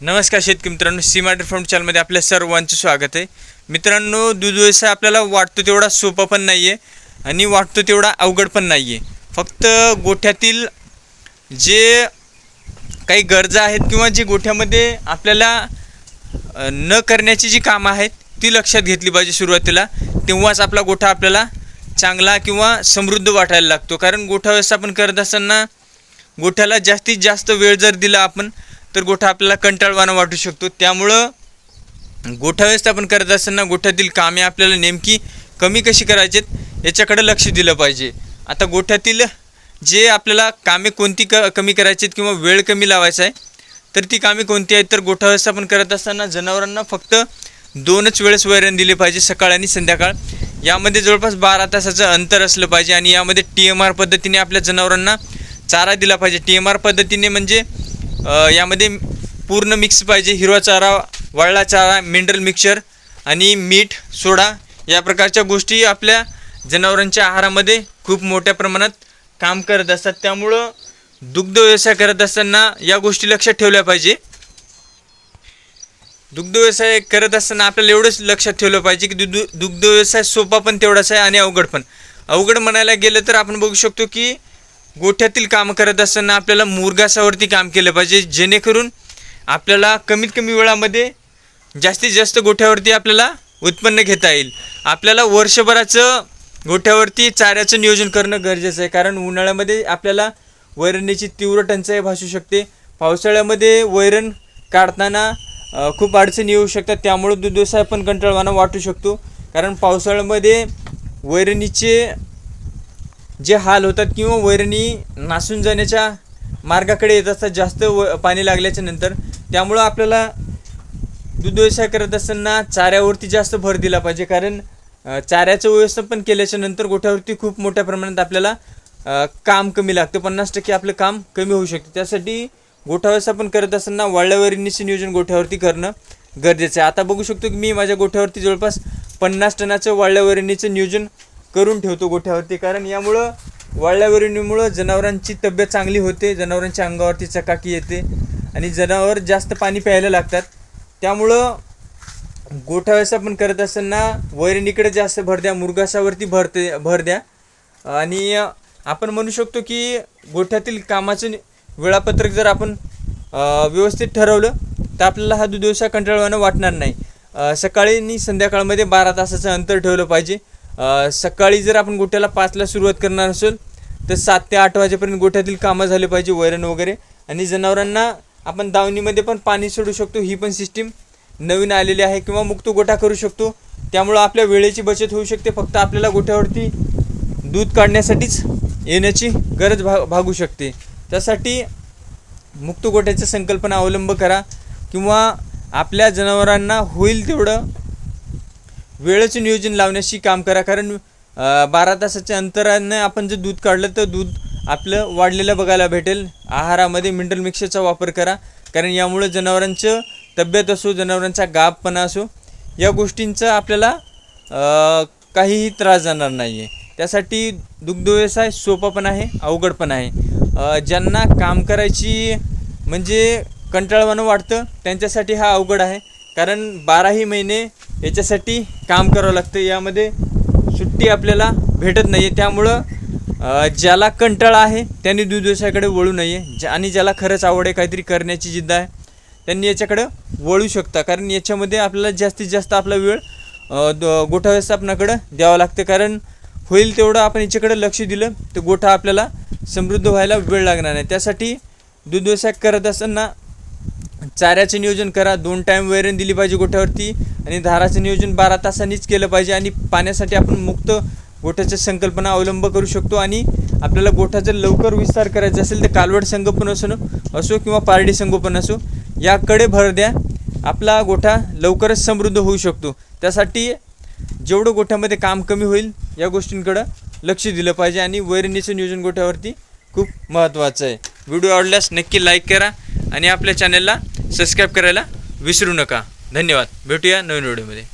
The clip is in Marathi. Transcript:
नमस्कार शेतकरी मित्रांनो सीमा फार्म चॅनलमध्ये आपल्या सर्वांचे स्वागत आहे. मित्रांनो दूध व्यवसाय आपल्याला वाटतो तेवढा सोपा पण नाही आहे आणि वाटतो तेवढा अवघड पण नाही आहे फक्त गोठ्यातील जे काही गरजा आहेत किंवा जे गोठ्यामध्ये आपल्याला न करण्याची जी कामं आहेत ती लक्षात घेतली पाहिजे सुरुवातीला. तेव्हाच आपला गोठा आपल्याला चांगला किंवा समृद्ध वाटायला लागतो. कारण गोठा व्यवस्थापन करत असताना गोठ्याला जास्तीत जास्त वेळ जर दिला आपण तर गोठा आपल्याला कंटाळवाणा वाटू शकतो. त्यामुळं गोठा व्यवस्थापन करत असताना गोठ्यातील कामे आपल्याला नेमकी कमी कशी करायचेत याच्याकडे लक्ष दिलं पाहिजे. आता गोठ्यातील जे आपल्याला कामे कोणती क कमी करायची किंवा वेळ कमी लावायचा आहे तर ती कामे कोणती आहेत? तर गोठा व्यवस्थापन करत असताना जनावरांना फक्त दोनच वेळेस वैरण दिले पाहिजे सकाळ आणि संध्याकाळ. यामध्ये जवळपास बारा तासाचं अंतर असलं पाहिजे आणि यामध्ये टी एम आर पद्धतीने आपल्या जनावरांना चारा दिला पाहिजे. टी एम आर पद्धतीने म्हणजे यामध्ये पूर्ण मिक्स पाहिजे. हिरवा चारा वाळला चारा मिनरल मिक्सचर आणि मीठ सोडा या प्रकारच्या गोष्टी आपल्या जनावरांच्या आहारामध्ये खूप मोठ्या प्रमाणात काम करत असतात. त्यामुळं दुग्ध व्यवसाय करत असताना या गोष्टी लक्षात ठेवल्या पाहिजे. दुग्ध व्यवसाय करत असताना आपल्याला एवढंच लक्षात ठेवलं पाहिजे की दुध दुग्ध व्यवसाय सोपा पण तेवढाच आहे आणि अवघड पण. अवघड म्हणायला गेलं तर आपण बघू शकतो की गोठ्यातील कामं करत असताना आपल्याला मुरगासावरती काम केलं पाहिजे जेणेकरून आपल्याला कमीत कमी वेळामध्ये जास्तीत जास्त गोठ्यावरती आपल्याला उत्पन्न घेता येईल. आपल्याला वर्षभराचं गोठ्यावरती चाऱ्याचं नियोजन करणं गरजेचं आहे कारण उन्हाळ्यामध्ये आपल्याला वैरणीची तीव्र टंचाई भासू शकते. पावसाळ्यामध्ये वैरण काढताना खूप अडचणी येऊ शकतात त्यामुळं दूध व्यवसाय पण कंटाळवाना वाटू शकतो. कारण पावसाळ्यामध्ये वैरणीचे जे हाल होतात किंवा वैरणी नासून जाण्याच्या मार्गाकडे येत असतात जास्त व पाणी लागल्याच्या नंतर त्यामुळं आपल्याला दूध व्यवसाय करत असताना चाऱ्यावरती जास्त भर दिला पाहिजे. कारण चाऱ्याचं व्यवस्थापन केल्याच्यानंतर गोठ्यावरती खूप मोठ्या प्रमाणात आपल्याला काम कमी लागतं. पन्नास टक्के आपलं काम कमी होऊ शकतं. त्यासाठी गोठा व्यवस्थापन करत असताना वाळल्यावरणीचे नियोजन गोठ्यावरती करणं गरजेचं आहे. आता बघू शकतो की मी माझ्या गोठ्यावरती जवळपास पन्नास टनाचं वाळल्यावरणीचं नियोजन करून ठेवतो गोठ्यावरती. कारण यामुळं वाळल्यावरणीमुळं जनावरांची तब्येत चांगली होते जनावरांच्या अंगावरती चकाकी येते आणि जनावर जास्त पाणी प्यायला लागतात. त्यामुळं गोठा व्यवस्थापन करत असताना वैरणीकडे जास्त भर द्या मुरगासावरती भरते भर द्या. आणि आपण म्हणू शकतो की गोठ्यातील कामाचं वेळापत्रक जर आपण व्यवस्थित ठरवलं तर आपल्याला हा दूध व्यवसाय कंटाळवाणं वाटणार नाही. सकाळी आणि संध्याकाळमध्ये बारा तासाचं अंतर ठेवलं पाहिजे. सकाळी जर आपण गोठ्याला पाचला सुरुवात करणार असेल तर सात ते आठ वाजेपर्यंत गोठ्यातील कामं झाले पाहिजे वैरण वगैरे. आणि जनावरांना आपण दावणीमध्ये पण पाणी सोडू शकतो ही पण सिस्टीम नवीन आलेली आहे किंवा मुक्त गोठा करू शकतो. त्यामुळं आपल्या वेळेची बचत होऊ शकते फक्त आपल्याला गोठ्यावरती दूध काढण्यासाठीच येण्याची गरज भा भागू शकते. त्यासाठी मुक्त गोठ्याचा संकल्पना अवलंब करा किंवा आपल्या जनावरांना होईल तेवढं वेळेचं नियोजन लावण्याशी काम करा. कारण बारा तासाच्या अंतरानं आपण जर दूध काढलं तर दूध आपलं वाढलेलं बघायला भेटेल. आहारामध्ये मिनरल मिक्सरचा वापर करा. कारण यामुळं जनावरांचं तब्येत असो जनावरांचा गाबपणा असो या गोष्टींचा आपल्याला काहीही त्रास जाणार नाही आहे त्यासाठी दुग्ध व्यवसाय सोपा पण आहे अवघड पण आहे. ज्यांना काम करायची म्हणजे कंटाळवाणं वाटतं त्यांच्यासाठी हा अवघड आहे. कारण बाराही महिने याच्यासाठी काम करावं लागतं. यामध्ये सुट्टी आपल्याला भेटत नाही आहे त्यामुळं ज्याला कंटाळा आहे त्यांनी दूध वळू नये. ज्या आणि ज्याला खरंच आवड आहे काहीतरी करण्याची जिद्द आहे त्यांनी याच्याकडं वळू शकता. कारण याच्यामध्ये आपल्याला जास्तीत जास्त आपला वेळ गोठा व्यवस्थापनाकडं द्यावं लागतं. कारण होईल तेवढं आपण याच्याकडे लक्ष दिलं तर गोठा आपल्याला समृद्ध व्हायला वेळ लागणार नाही. त्यासाठी दूध व्यवसाय करत असताना चाऱ्याचं नियोजन करा. दोन टाईम वैरण दिली पाहिजे गोठ्यावरती आणि धाराचं नियोजन बारा तासांनीच केलं पाहिजे आणि पाण्यासाठी आपण मुक्त गोठ्याच्या संकल्पना अवलंब करू शकतो आणि आपल्याला गोठ्याचा लवकर विस्तार करायचा असेल तर कालवड संगोपन असो असो किंवा पारडी संगोपन असो याकडे भर द्या. आपला गोठा लवकरच समृद्ध होऊ शकतो. त्यासाठी जेवढं गोठ्यामध्ये काम कमी होईल या गोष्टींकडं लक्ष दिलं पाहिजे आणि वैरणीचं नियोजन गोठ्यावरती खूप महत्त्वाचं आहे. व्हिडिओ आवडल्यास नक्की लाईक करा आणि आपल्या चॅनलला सबस्क्राईब करायला विसरू नका. धन्यवाद. भेटूया नवीन व्हिडिओमध्ये